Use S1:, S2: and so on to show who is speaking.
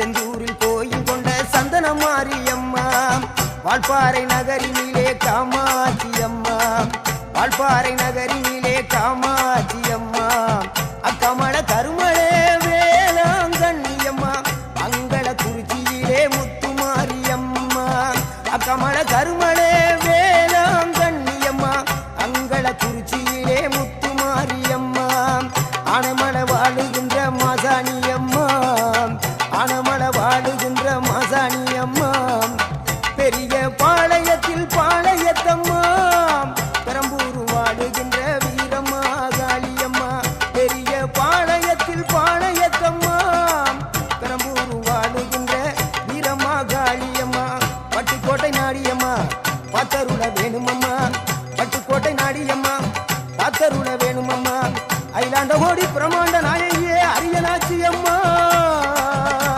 S1: செந்தூரில் கோயில் கொண்ட சந்தன மாரியம்மா வால்பாறை நகரினிலே காமாட்சி அம்மா வால்பாறை நகரினிலே காமாட்சி அம்மா அக்கமல கருமளே வேளாங்கண்ணியம்மா. மங்கள குறிச்சியிலே முத்துமாரியம்மா. அக்கமல கருமளே வேளாங்கண்ணியம்மா. அங்கள குறிச்சியிலே முத்துமாரியம்மா. ஆனமல வாழுகின்ற மாதாணியம்மா பெரிய பாளையத்தில் பாளையத்தம்மா. பெரம்பூர் வாடுகின்ற வீரம்மா காளியம்மா. பெரிய பாளையத்தில் பாளையத்தம்மா. பெரம்பூர் வாடுகின்ற வீரம்மா காளியம்மா. பட்டுக்கோட்டை நாடியம்மா பத்தருட வேணுமம்மா. பட்டுக்கோட்டை நாடியம்மா பத்தருட வேணுமம்மா. ஐலாண்ட ஓடி பிரமாண்ட நாயகியே அரியலாச்சியம்மா